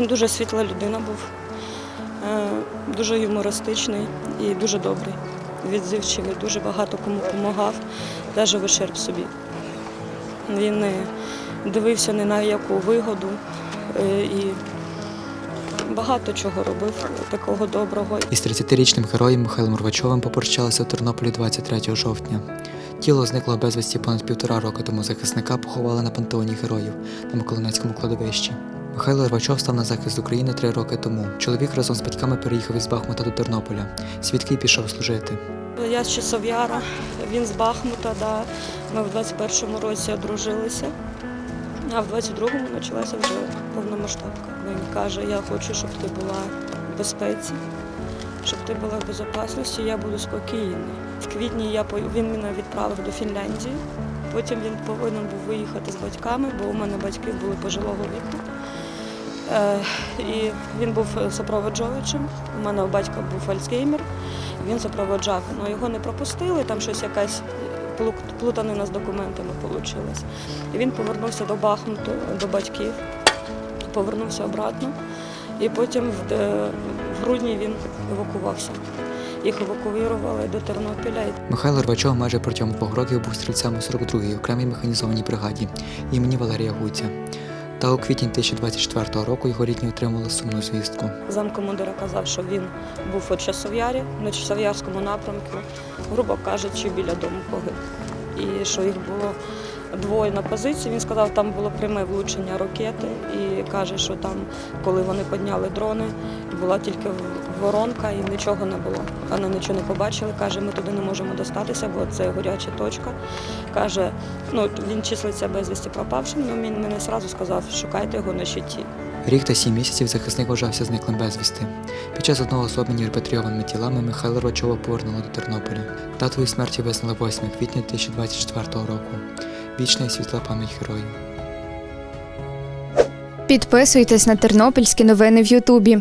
Дуже світла людина був, е, дуже юмористичний і дуже добрий, відзивчивий, дуже багато кому допомагав, навіть вишерб собі. Він не дивився ні на яку вигоду е, і багато чого робив такого доброго. Із 30-річним героєм Михайлом Рвачовим попрощалися у Тернополі 23 жовтня. Тіло зникло безвісті понад півтора роки тому захисника поховали на пантеоні героїв на Миколинецькому кладовищі. Михайло Рвачов став на захист України три роки тому. Чоловік разом з батьками переїхав із Бахмута до Тернополя. Свідки пішов служити. Я з Часов'яра, він з Бахмута, да. ми в 21-му році одружилися, а в 22-му почалася вже повномасштабка. Він каже, я хочу, щоб ти була в безпеці, щоб ти була в безпечності, я буду спокійний. В квітні я, він мене відправив до Фінляндії, потім він повинен був виїхати з батьками, бо у мене батьки були пожилого віку. Е, і він був супроводжуючим. У мене у батька був Альцгеймер, він супроводжав. Ну, його не пропустили, там щось якась плутанина з документами вийшла. Він повернувся до Бахмуту, до батьків, повернувся обратно. І потім в, е, грудні він евакувався. Їх евакуювали до Тернопіля. Михайло Рвачов майже протягом двох років був стрільцем у 42-й окремій механізованій бригаді імені Валерія Гуця. Та у квітні 2024 року його рідні отримали сумну звістку. Замкомандира казав, що він був у Часов'ярі, на Часов'ярському напрямку, грубо кажучи, біля дому погиб. І що їх було двоє на позиції. Він сказав, там було пряме влучення ракети і каже, що там, коли вони підняли дрони, була тільки воронка і нічого не було. Вони нічого не побачили. Каже, ми туди не можемо достатися, бо це горяча точка. Каже, ну він числиться безвісті пропавшим, але він мені одразу сказав, шукайте його на щиті. Рік та сім місяців захисник вважався зниклим безвісти. Під час одного обмінів репатрійованими тілами Михайла Рвачова повернули до Тернополя. Датою смерті визнали 8 квітня 2024 року. Вічна і світла пам'ять героїв. Підписуйтесь на тернопільські новини в Ютубі.